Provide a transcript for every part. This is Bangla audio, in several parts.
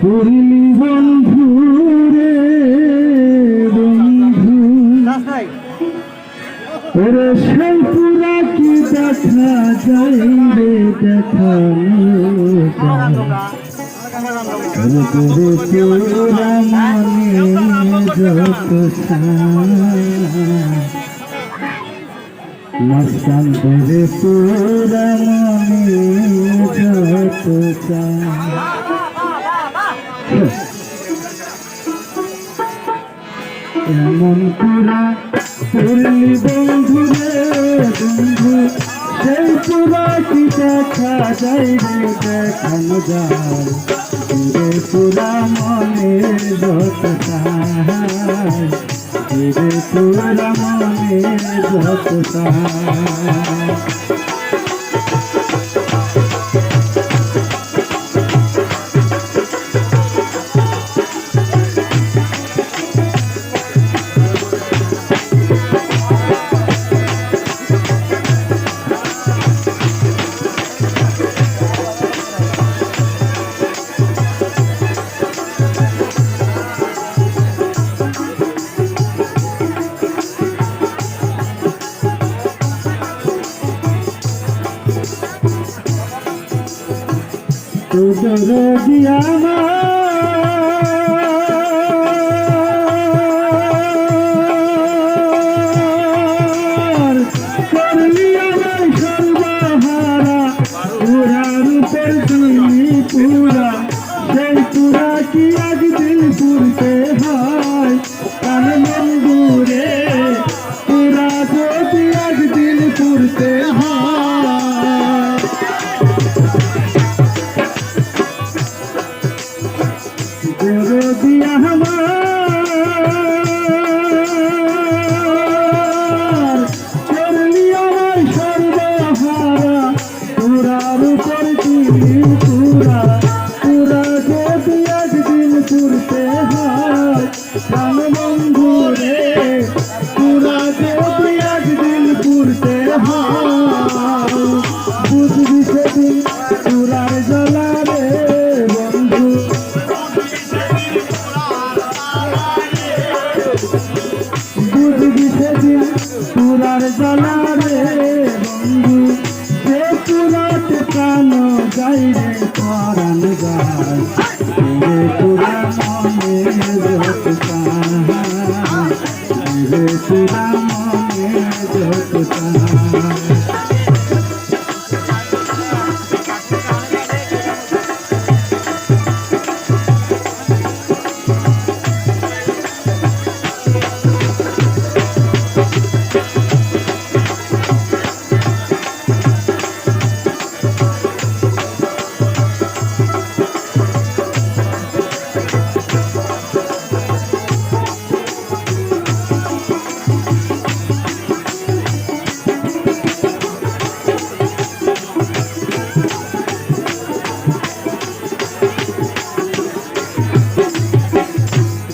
পুরলি বন্ধু রে বন্ধু। ওরে সেই পুরা কি দেখা যায় রে দেখানো যায়। তোরে পুরা মনে যত মস্তান তোরে পুরা মনে যত এমন পুরা পুরলি বন্ধু রে বন্ধু, সেই পুরা কি দেখা যায় রে, দেখানো যায়। রে পুরা মনের যত রে পুরা মনের যত তোদের দিয়া আমার বন্ধু।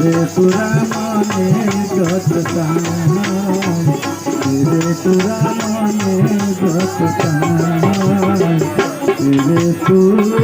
রে পুরা মনে যত চাই রে পুরা মনে যত কান রে পুরা মনে যত কান রে পুরা